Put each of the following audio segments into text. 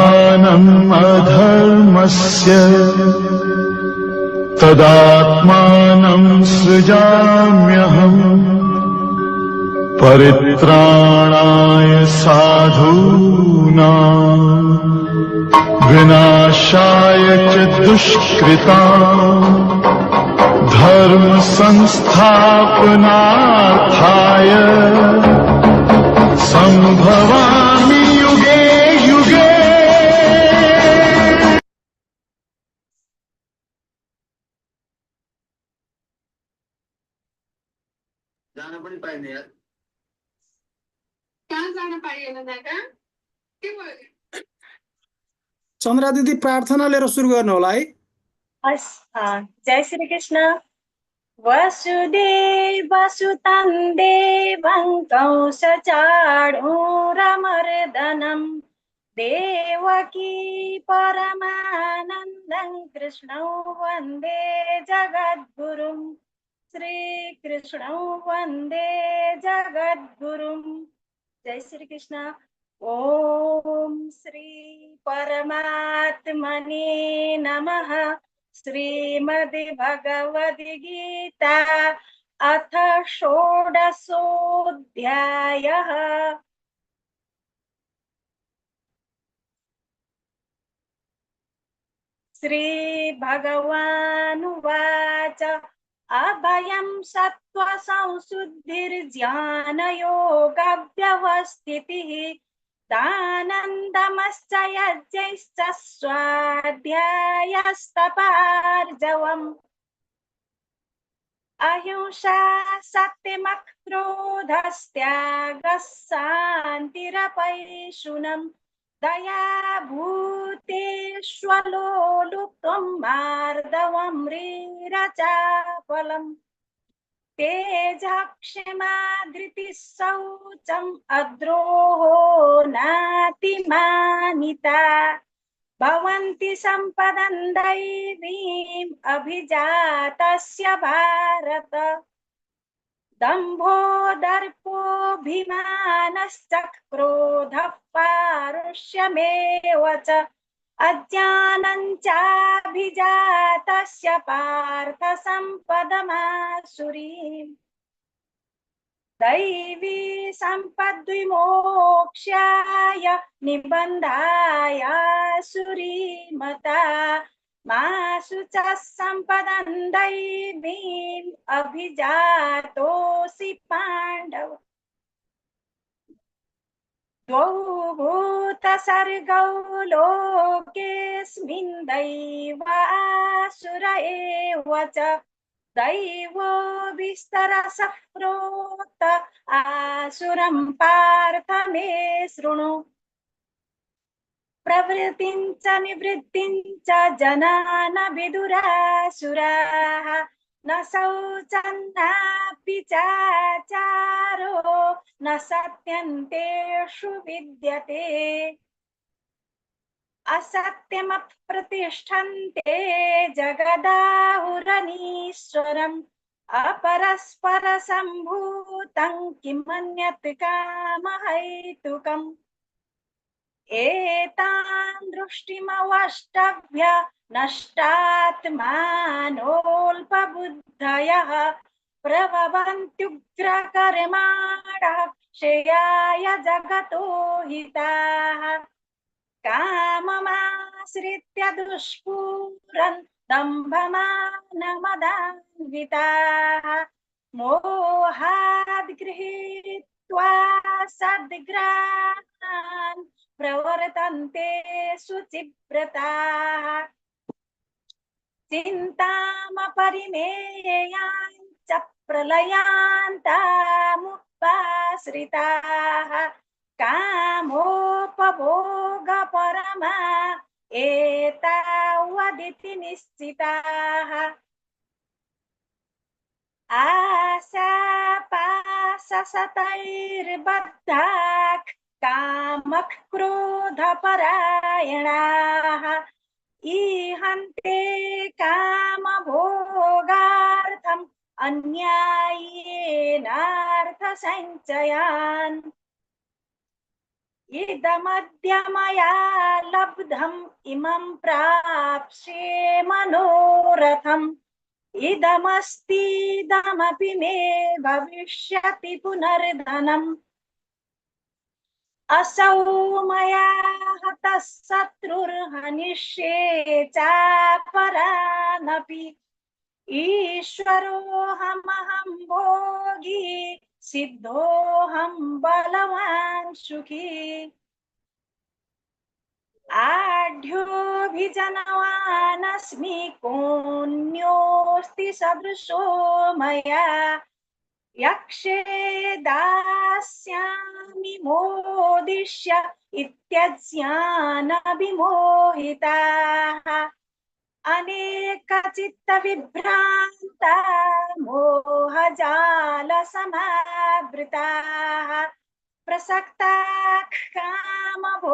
ज्ञानम् अधर्मस्य। तदात्मानम् सृजाम्यहम् परित्राणाय साधूना। विनाशाय च दुष्कृता। धर्मसंस्थापनार्थाय। सम्भवा പറയുന്നത്? चन्द्रा दिदी प्रार्थना लिएर सुरु गर्नु होला है जय श्री कृष्ण वसुदेव सुतं देवं कौशचाढूरमर्दनं देवकी परमानन्दं कृष्णौ वन्दे जगद्गुरुम् श्रीकृष्णौ वन्दे जगद्गुरुं। जय श्री कृष्ण ॐ श्री परमात्मने नमः। श्रीमद्भगवद्गीता अथ षोडशोऽध्यायः। श्रीभगवानुवाच। अभयं सत्त्वसंशुद्धिर्ज्ञानयोगव्यवस्थितिः दानन्दमश्च यज्ञैश्च स्वाध्यायस्तपार्जवम्। अहिंसा सत्यमक्रोधस्त्यागः शान्तिरपैशुनम्। दया भूतेष्वलोलुप्त्वं मार्दवं ह्रीरचापलम् तेजः क्षमा धृतिः शौचम् अद्रोहो नातिमानिता भवन्ति सम्पदं दैवीम् अभिजातस्य भारत। दम्भो दर्पोऽभिमानश्च क्रोधः पारुष्यमेव च। अज्ञानं चाभिजातस्य पार्थ सम्पदमासुरीम् दैवी सम्पद्विमोक्ष्याय निबन्धाय सुरीमता माशु च सम्पदं दैवीम् अभिजातोऽसि पाण्डव। द्वौ भूतसर्गौ लोकेऽस्मिन् दैवासुर एव च। दैवो विस्तरसः प्रोक्त आसुरं पार्थ मे शृणु। प्रवृत्तिं च निवृत्तिं च जनान विदुरासुराः न शौचन्नापि चाचारो न सत्यन्तेषु विद्यते। असत्यमप्रतिष्ठन्ते जगदाहुरनीश्वरम् अपरस्परसम्भूतं किमन्यत् कामहैतुकम्। एतान् दृष्टिमवष्टभ्य नष्टात्मानोऽल्पबुद्धयः प्रभवन्त्युग्रकर्माणः श्रेयाय जगतो हिताः काममाश्रित्य दुष्पूरन् दम्भमानमदान्विताः मोहाद् गृहीत्वा सद्ग्राहान् प्रवर्तन्ते शुचिव्रताः चिन्तामपरिमेयाञ्च प्रलयान्तामुपाश्रिताः कामोपभोगपरमा एतावदिति निश्चिताः आशापाशसतैर्बद्धाः कामः क्रोधपरायणाः ईहन्ते कामभोगार्थम् अन्यायेनार्थसञ्चयान् इदमद्य मया लब्धम् इमं प्राप्स्ये मनोरथम् इदमस्तीदमपि मे भविष्यति पुनर्धनम् असौ मया हतः शत्रुर्हनिष्ये चापरानपि ईश्वरोऽहमहं भोगी सिद्धोऽहं बलवान् सुखी आढ्योऽभिजनवानस्मि कोऽन्योऽस्ति सदृशो मया यक्षे दास्यामि मोदिष्य इत्यज्ञानविमोहिताः अनेकचित्तविभ्रान्ता मोहजालसमावृताः प्रसक्ताः कामभोगेषु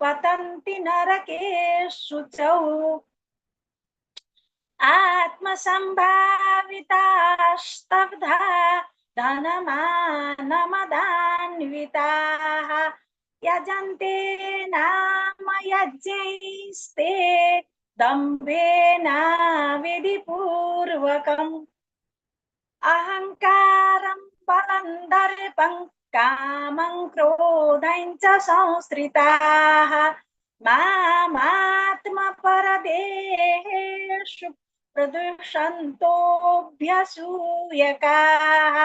पतन्ति नरकेषु च आत्मसम्भावितास्तब्धा धनमानमदान्विताः यजन्ते नाम यज्ञैस्ते दम्भेन विधिपूर्वकम् अहङ्कारं बलं दर्पं कामं क्रोधं च संश्रिताः मामात्मपरदेहेषु प्रदुषन्तोऽभ्यसूयकाः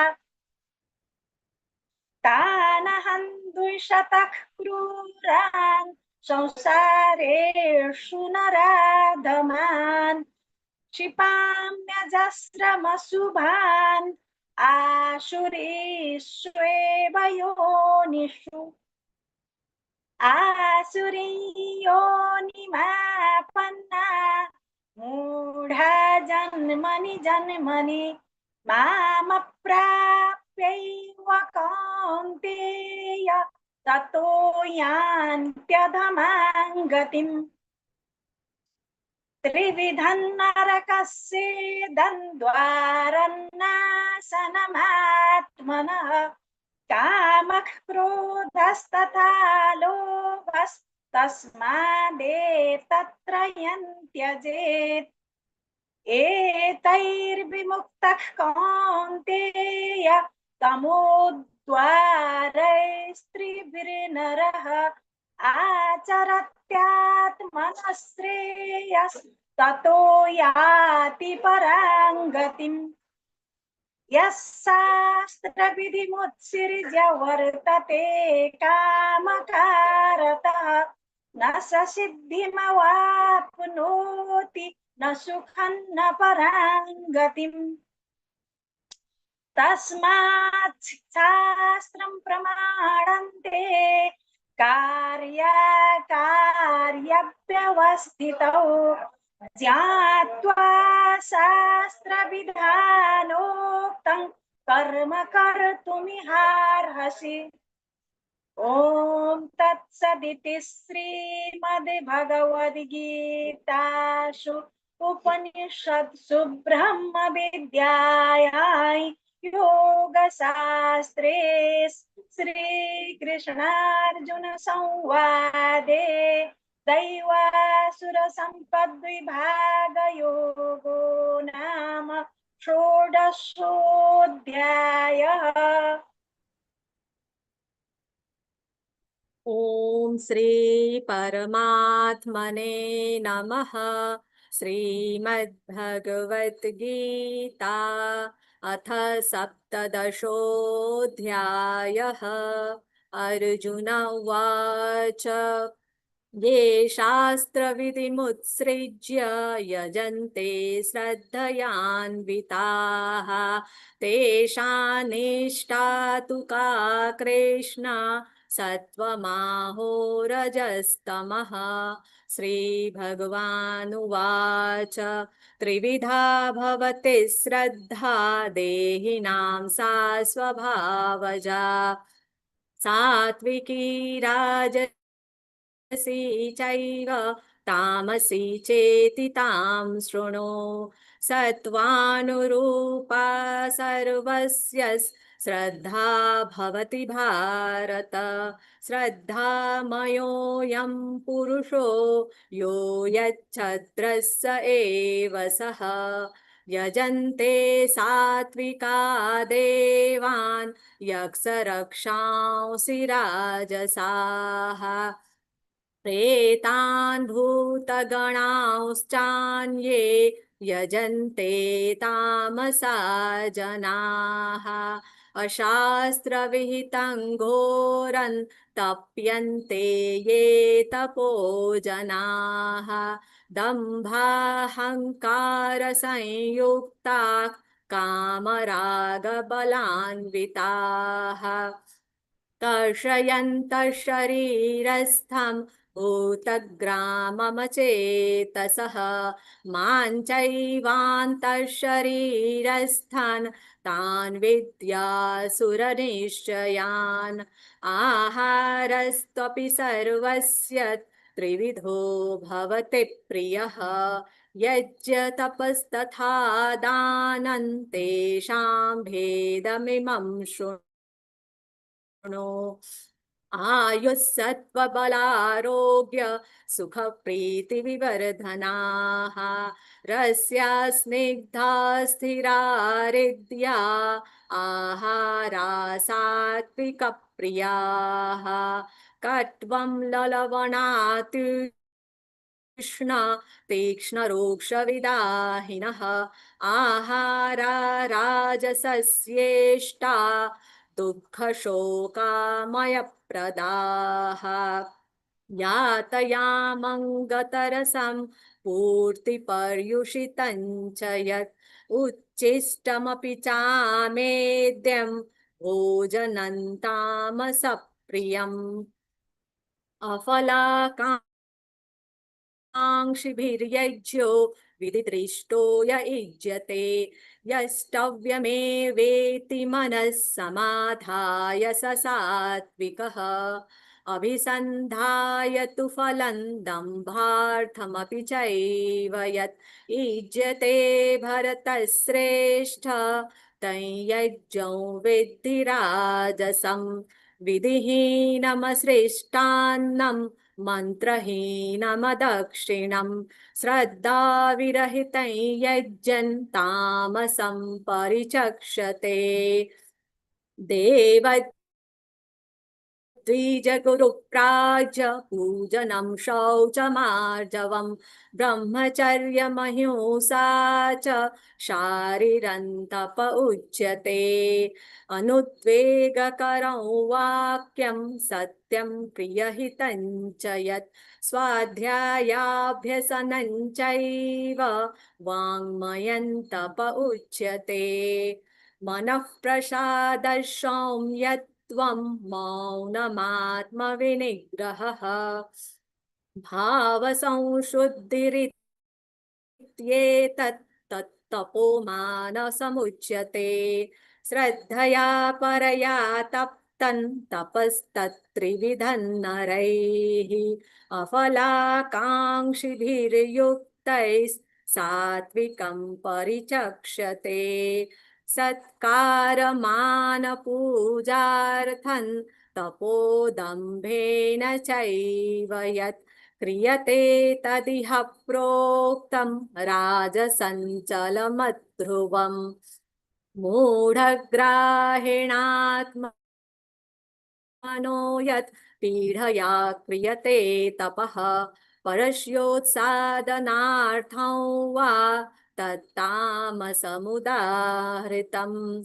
तानहं द्विषतः क्रूरान् संसारेषु नराधमान् क्षिपाम्यजस्रमशुभान् आसुरीष्वेव योनिषु आसुरी योनिमापन्ना मूढा जन्मनि जन्मनि मामप्राप्यैव कौन्तेय ततो यान्त्यधमां गतिम् त्रिविधं नरकस्येदन्द्वारन्नाशनमात्मनः कामः क्रोधस्तथा लोभस्तस्मादेतत्रयं त्यजेत् एतैर्विमुक्तः कौन्तेय तमोद्वारैस्त्रिभिर्नरः आचरत्यात्मनः श्रेयस्ततो याति परां गतिम् यः शास्त्रविधिमुत्सृज्य वर्तते कामकारतः न स सिद्धिमवाप्नोति न सुखं न परां गतिम् तस्मात् शास्त्रं प्रमाणन्ते कार्याकार्यव्यवस्थितौ ज्ञात्वा शास्त्रविधानोक्तं कर्म कर्तुमिहार्हसि ॐ तत्सदिति श्रीमद्भगवद्गीतासु उपनिषत्सु ब्रह्मविद्यायां योगशास्त्रे श्रीकृष्णार्जुनसंवादे दैवासुरसम्पद्विभागयोगो नाम षोडशोऽध्यायः ॐ श्री परमात्मने नमः। श्रीमद्भगवद्गीता अथ सप्तदशोऽध्यायः। अर्जुन उवाच, ये शास्त्रविधिमुत्सृज्य यजन्ते श्रद्धयान्विताः। तेषान्निष्ठा तु का कृष्ण सत्त्वमाहोरजस्तमः। श्रीभगवानुवाच। त्रिविधा भवति श्रद्धा देहिनां सा स्वभावजा। सात्विकी राज राजसी चैव तामसी चेति तां शृणु सत्त्वानुरूपा सर्वस्य श्रद्धा भवति भारत। श्रद्धामयोऽयं पुरुषो यो यच्छद्रः स एव सः। यजन्ते सात्विका देवान् यक्षरक्षांसि राजसाः। प्रेतान् भूतगणांश्चान्ये यजन्ते तामसा जनाः अशास्त्रविहितं घोरं तप्यन्ते ये तपो जनाः दम्भाहङ्कारसंयुक्ता कामरागबलान्विताः। कर्षयन्तः शरीरस्थं भूतग्राममचेतसः माँ चैवान्तः शरीरस्थान् तान् विद्यासुरनिश्चयान्। आहारस्त्वपि सर्वस्य त्रिविधो भवति प्रियः। यज्ञतपस्तथा दानं, तेषां भेदमिमं शृणु। आयुः सत्त्वबलारोग्य सुखप्रीतिविवर्धनाः। रस्या स्निग्धा स्थिरारिद्या आहारा सात्विकप्रियाः। कट्वं ललवणातीक्ष्ण तीक्ष्णरोक्षविदाहिनः। आहारा राजसस्येष्टा दुःखशोकामयप्रदाः यातयामङ्गतरसं पूर्तिपर्युषितं च यत् उच्छिष्टमपि चामेद्यं भोजनं तामसप्रियम् अफलाकाङ्क्षिभिर्यज्ञो विधिदृष्टो य युज्यते यष्टव्यमेवेति मनः समाधाय स सात्विकः। अभिसन्धाय तु फलं दम्भार्थमपि चैव यत् युज्यते भरतश्रेष्ठ। तं यज्ञौ विद्धि राजसं विधिहीनमसृष्टान्नं मन्त्रहीनमदक्षिणं श्रद्धा विरहित तामसं परिचक्षते। देव द्विजगुरुप्राज्य पूजनं शौचमार्जवं ब्रह्मचर्यमहिंसा च शारीरन्तप उच्यते। अनुद्वेगकरं वाक्यं सत्यं प्रियहितं च यत् स्वाध्यायाभ्यसनं चैव वाङ्मयं तप उच्यते। मनः प्रसादः सौम्यत्वं मौनमात्मविनिग्रहः। भावसंशुद्धिरित्येतत् तत्तपो मानसमुच्यते श्रद्धया परया तप्तं तपस्तत्त्रिविधं नरैः अफलाकाङ्क्षिभिर्युक्तैः सात्विकं परिचक्षते। सत्कारमानपूजार्थं तपोदम्भेन चैव यत् क्रियते तदिह प्रोक्तं राजसञ्चलमध्रुवम् मूढग्राहिणात्मनो यत् पीढया क्रियते तपः परस्योत्सादनार्थं वा तत्तामसमुदाहृतम्।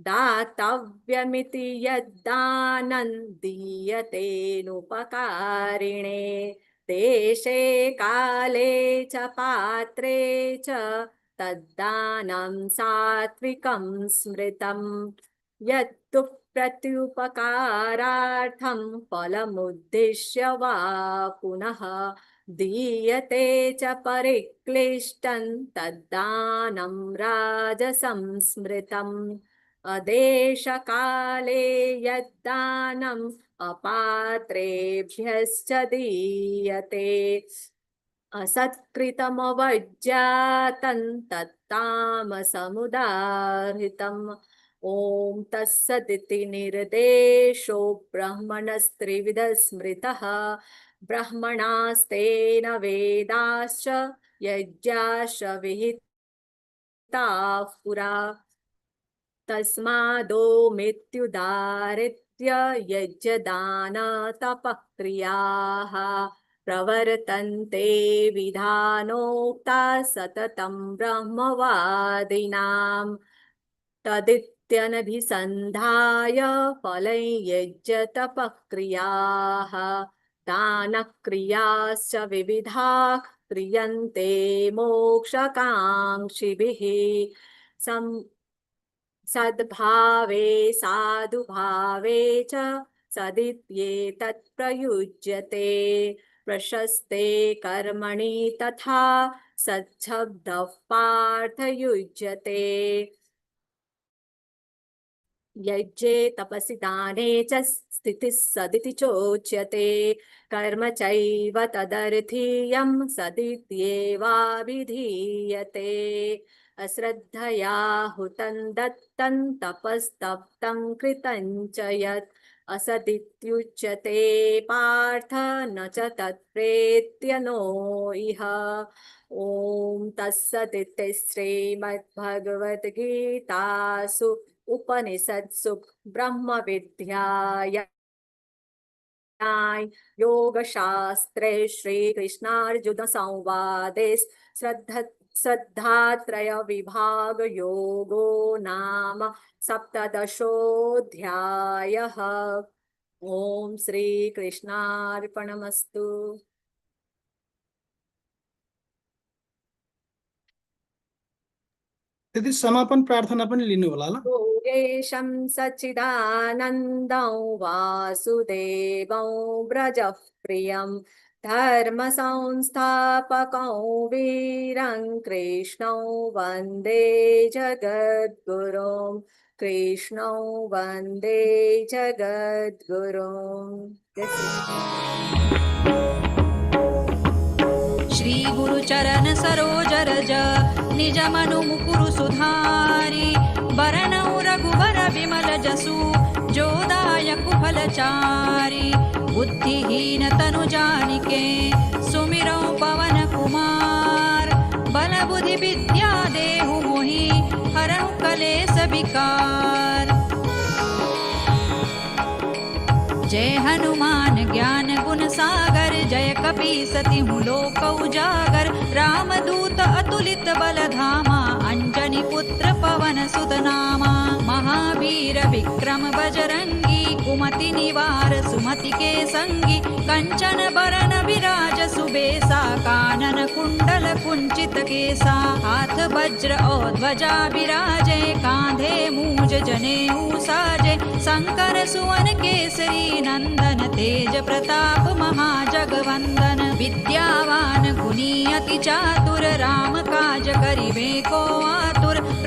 दातव्यमिति यद्दानं दीयतेनुपकारिणे देशे काले च पात्रे च तद्दानं सात्विकं स्मृतं यत्तु प्रत्युपकारार्थं फलमुद्दिश्य वा पुनः दीयते च परिक्लिष्टं तद्दानं राजसंस्मृतम्। अदेशकाले यद्दानम् अपात्रेभ्यश्च दीयते। असत्कृतमवज्जातं तत्तामसमुदाहृतम्। ॐ तत्सदिति निर्देशो ब्रह्मणस्त्रिविधः स्मृतः ब्रह्मणास्तेन वेदाश्च यज्ञाश्च विहिताः पुरा। तस्मादो मृत्युदारित्य यज्ञदानतपक्रियाः प्रवर्तन्ते विधानोक्ता सततं ब्रह्मवादिनाम्। तदित्यनभिसन्धाय फलै यज्ञतपक्रियाः। दानक्रियाश्च विविधाः क्रियन्ते मोक्षकाङ्क्षिभिः। सं सद्भावे साधुभावे च सदित्येतत् प्रयुज्यते प्रशस्ते कर्मणि तथा सच्छब्दः पार्थयुज्यते। यज्ञे तपसि दाने च स्थितिः सदिति चोच्यते। कर्म चैव तदर्थीयं सदित्येवाभिधीयते। अश्रद्धया हुतं दत्तं तपस्तप्तं कृतं च यत् असदित्युच्यते। पार्थ न च तत्प्रेत्य नो इह। ॐ तत्सदिति श्रीमद्भगवद्गीतासु उपनिषत्सु ब्रह्मविद्याय योगशास्त्रे श्रीकृष्णार्जुनसंवादे श्रद्ध श्रद्धात्रयविभागयोगो नाम सप्तदशोऽध्यायः। ॐ श्रीकृष्णार्पणमस्तु। त्यति समापन प्रार्थना पनि लिनु होला ल। योगेशं सच्चिदानन्दं वासुदेवं व्रजः प्रियं धर्मसंस्थापकं वीरं कृष्णं वन्दे जगद्गुरुं। कृष्णं वन्दे जगद्गुरुं। ಶ್ರೀ ಗುರು ಚರಣ ಸರೋಜರಜ ನಿಜ ಮನು ಮುಕುರು ಸುಧಾರಿ ಬರಣೌ ರಘುಬರ ವಿಮಲ ಜಸು, ಜೋದಾಯ ಕುಫಲಚಾರಿ ಬುದ್ಧಿಹೀನ ತನು ಜಾನಿಕೆ, ಸುಮಿರೌ ಪವನ ಕುಮಾರ್ ಬಲ ಬುಧಿ ವಿದ್ಯಾ ದೇಹು ಮುಹಿ ಹರೌ ಕಲೆ ಸಬಿಕಾರ कपी सति लोक उजागर। रामदूत अतुलित बल धामा अंजनी पुत्र पवन सुत नामा महावीर विक्रम बजरंगी, कुमति निवार सुमति के संगी। कंचन बरन विराज सुबेसा, कानन कुंडल कुंचित केसा। हाथ वज्र और ध्वजा विराजे, कांधे मूज जनेऊ साजे शंकर सुवन केसरी नंदन तेज प्रताप वंदन विद्यावान गुणी अति चातुर राम काज करिवे को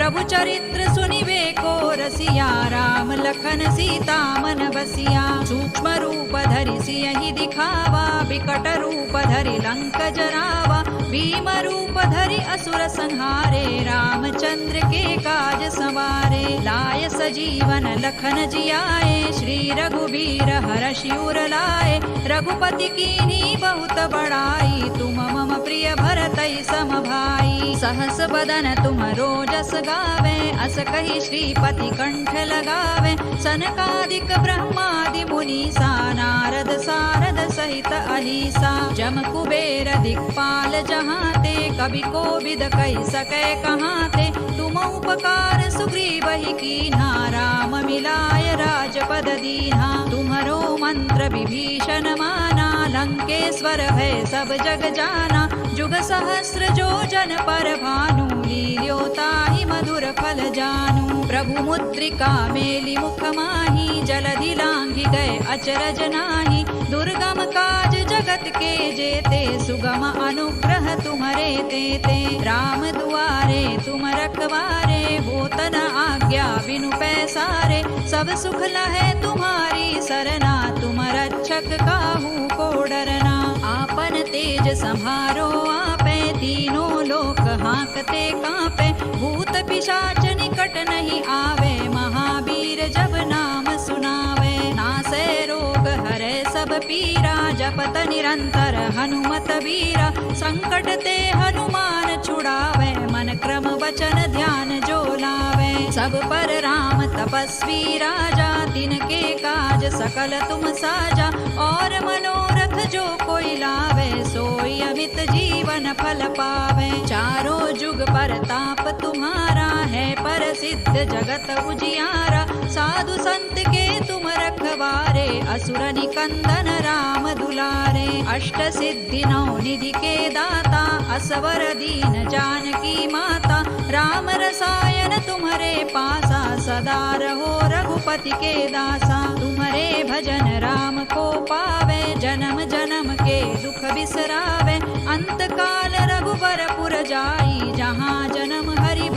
प्रभु चरित्र सुनिबे को रसिया राम लखन सीता मन बसिया। सूक्ष्म रूप धरि सियहि दिखावा विकट रूप धरि लंक जरावा। भीम रूप धरि असुर संहारे रामचंद्र के काज सवारे। लाय सजीवन लखन जियाए श्री रघुबीर हर शिवर लाए। रघुपति कीनी बहुत बड़ाई तुम मम प्रिय भरतै सम भाई सहस बदन तुम रोजस गावे अस कही श्रीपति कंठ लगावे। सनकादिक ब्रह्मादि मुनीसा नारद सारद सहित अलीसा। जम कुबेर दिक्पाल जहाते कवि को विद कही सकै कहाते। तुम उपकार सुग्रीव ही कीन्हा राम मिलाय राजपद दीन्हा। तुम्हरो मंत्र विभीषण माना लंकेश्वर है सब जग जाना। जुग सहस्र जो जन पर भानु, लील्योताहि मधुर फल जानू। प्रभु मुद्रिका मेलि मुख माही, जलधि लांघि गए अचरज नाही। दुर्गम काज जगत के जेते, सुगम अनुग्रह तुम्हारे ते ते राम दुआरे तुम रखवारे होत न आज्ञा बिनु पैसारे। सब सुख लहे तुम्हारी सरना तुम रक्षक काहू को डरना आपन तेज संहारो, आपे तीनों लोक हाँकते कांपे। भूत पिशाच निकट नहीं आवे, महावीर जब नाम सुनावे। नासे रोग हरे, सब पीरा, जपत निरंतर हनुमत वीरा। संकट ते हनुमान छुड़ावे, मन क्रम वचन ध्यान जो लावे। सब पर राम तपस्वी राजा दिन के काज सकल तुम साजा। और मनोरथ जो कोई लावे, सोई अमित जीवन फल पावे। चारों जुग पर ताप तुम्हारा है, पर सिद्ध जगत उजियारा। साधु संत के तुम रखवारे असुर निकंदन राम दुलारे। अष्ट सिद्धि नौ निधि के दाता, असवर दीन जानकी माता। राम रसायन तुम्हारे पासा, सदा रहो रघुपति के दासा। तुम्हारे भजन राम को पावे, जन्म जन्म के दुख बिसरावे। अंत काल रघुबर पुर जाई, जहाँ जन्म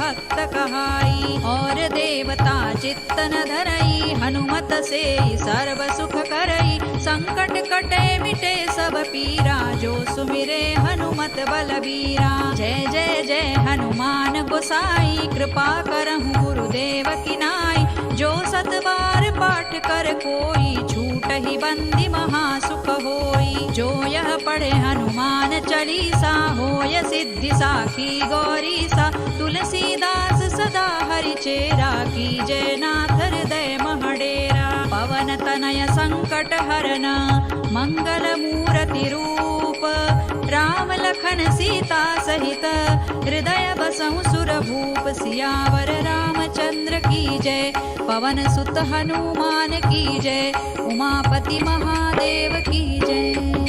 भक्त कहाई, और देवता चित्तन धरई, हनुमत से सर्व सुख करई। संकट कटे मिटे सब पीरा, जो सुमिरे हनुमत बलबीरा। जय जय जय हनुमान गोसाई, कृपा करहु गुरुदेव की नाई। जो सत बार पाठ कर कोई, छूट ही बंदी महासुख होई जो यह पढ़े हनुमान चालीसा होय सिद्धि साखी गौरी सा तुलसीदास सदा हरि चेरा की जय नाथ हृदय पवन तनय संकट हरन मंगल मूर्ति रूप राम लखन सीता सहित हृदय बसहु सुर सियावर रामचंद्र की जय पवन सुत हनुमान की जय उमापति महादेव की जय।